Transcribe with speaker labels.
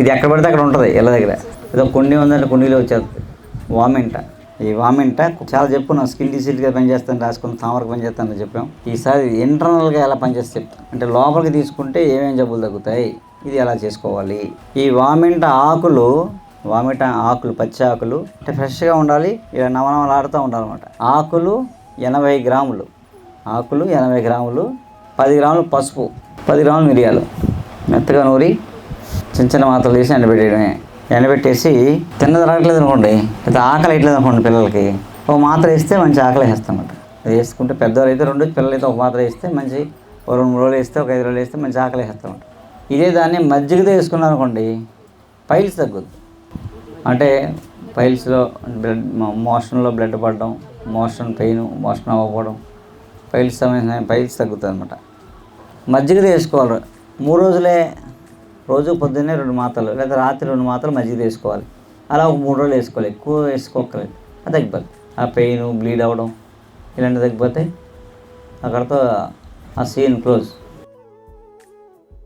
Speaker 1: ఇది ఎక్కడ పడితే అక్కడ ఉంటుంది ఇళ్ళ దగ్గర. ఏదో కొన్ని ఉందంటే కుండీలో వచ్చేస్తుంది వామింట. ఈ వామింట చాలా చెప్పుకున్నాం స్కిల్ డిసీజ్గా పనిచేస్తాను రాసుకుని తామరకు పనిచేస్తాను చెప్పాం. ఈసారి ఇంటర్నల్గా ఎలా పనిచేస్తే చెప్తాం. అంటే లోపలికి తీసుకుంటే ఏమేమి జబ్బులు తగ్గుతాయి ఇది ఎలా చేసుకోవాలి? ఈ వామింట ఆకులు వామిట ఆకులు పచ్చి ఆకులు అంటే ఫ్రెష్గా ఉండాలి ఇలా నవనవలాడుతూ ఉండాలన్నమాట. ఆకులు ఎనభై గ్రాములు. ఆకులు ఎనభై గ్రాములు పది గ్రాములు పసుపు పది గ్రాములు మిరియాలు. మెత్తగా నూరి చిన్న చిన్న మాత్రలు వేసి ఎండబెట్టేయడమే. ఎండబెట్టేసి తిన్న తరగట్లేదు అనుకోండి లేదా ఆకలి వేయట్లేదు అనుకోండి పిల్లలకి. ఒక మాత్ర వేస్తే మంచి ఆకలి వేస్తామన్నమాట అది వేసుకుంటే పెద్దవాళ్ళు అయితే రెండు పిల్లలు అయితే ఒక మాత్ర వేస్తే మంచి ఒక రెండు మూడు రోజులు వేస్తే ఒక ఐదు రోజులు వేస్తే మంచి ఆకలి వేస్తామన్నమాట ఇదే దాన్ని మజ్జిగతో వేసుకున్నాను అనుకోండి పైల్స్ తగ్గుద్ది. అంటే పైల్స్లో బ్లడ్ మోషన్లో బ్లడ్ పడడం మోషన్ పెయిన్ మోషన్ అవ్వకపోవడం పైల్స్ సమయం పైల్స్ తగ్గుతుంది అనమాట మజ్జిగ వేసుకోవాలి. మూడు రోజులే రోజు పొద్దున్నే రెండు మాత్రలు లేదా రాత్రి రెండు మాత్రలు మజ్జిగ వేసుకోవాలి. అలా ఒక మూడు రోజులు వేసుకోవాలి. ఎక్కువ వేసుకోకలేదు అది తగ్గిపోతుంది ఆ పెయిన్ బ్లీడ్ అవ్వడం ఇలాంటివి తగ్గిపోతే అక్కడతో ఆ సీన్ క్లోజ్.